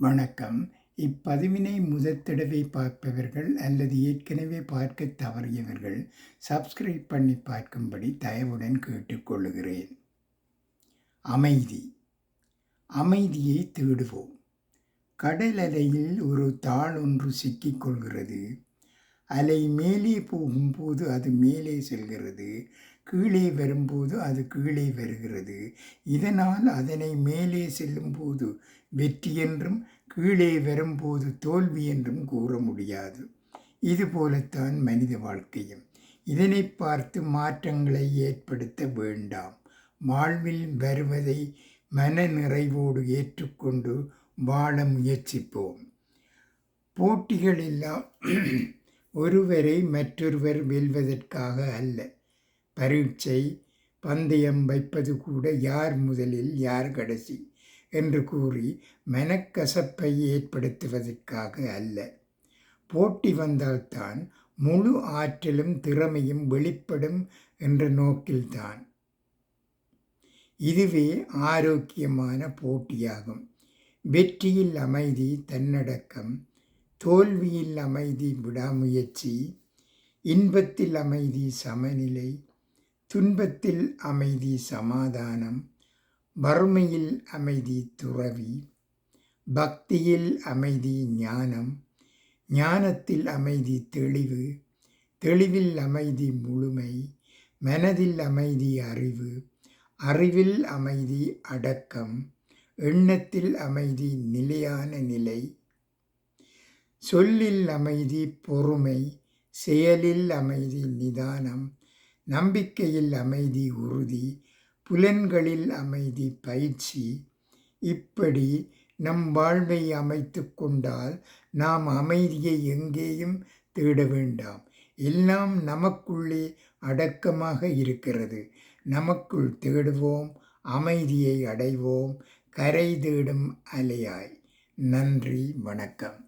வணக்கம். இப்பதிவினை முதற் தடவை பார்ப்பவர்கள் அல்லது ஏற்கனவே பார்க்க தவறியவர்கள் சப்ஸ்கிரைப் பண்ணி பார்க்கும்படி தயவுடன் கேட்டுக்கொள்கிறேன் அமைதி. அமைதியை தேடுவோம். கடல் அலையில் ஒரு தாள் ஒன்று சிக்கிக்கொள்கிறது அலை மேலே போகும்போது அது மேலே செல்கிறது கீழே வரும்போது அது கீழே வருகிறது. இதனால் அதனை மேலே செல்லும்போது வெற்றி என்றும் கீழே வரும்போது தோல்வி என்றும் கூற முடியாது. இதுபோலத்தான் மனித வாழ்க்கையும். இதனை பார்த்து மாற்றங்களை ஏற்படுத்த வேண்டாம். வாழ்வில் வருவதை மன நிறைவோடு ஏற்றுக்கொண்டு வாழ முயற்சிப்போம். போட்டிகள் எல்லாம் ஒருவரை மற்றொருவர் வெல்வதற்காக அல்ல. பரீட்சை பந்தயம் வைப்பது கூட யார் முதலில் யார் கடைசி என்று கூறி மனக்கசப்பை ஏற்படுத்துவதற்காக அல்ல. போட்டி வந்தால்தான் முழு ஆற்றலும் திறமையும் வெளிப்படும் என்ற நோக்கில்தான். இதுவே ஆரோக்கியமான போட்டியாகும். வெற்றியில் அமைதி தன்னடக்கம் தோல்வியில் அமைதி விடாமுயற்சி இன்பத்தில் அமைதி சமநிலை துன்பத்தில் அமைதி சமாதானம் வறுமையில் அமைதி துறவி பக்தியில் அமைதி ஞானம் ஞானத்தில் அமைதி தெளிவு தெளிவில் அமைதி முழுமை மனதில் அமைதி அறிவு அறிவில் அமைதி அடக்கம் எண்ணத்தில் அமைதி நிலையான நிலை. சொல்லில் அமைதி பொறுமை செயலில் அமைதி நிதானம் நம்பிக்கையில் அமைதி உறுதி புலன்களில் அமைதி பயிற்சி. இப்படி நம் வாழ்வை அமைத்து கொண்டால் நாம் அமைதியை எங்கேயும் தேட வேண்டாம். எல்லாம் நமக்குள்ளே அடக்கமாக இருக்கிறது. நமக்குள் தேடுவோம் அமைதியை அடைவோம். கரை தேடும் அலையாய். நன்றி வணக்கம்.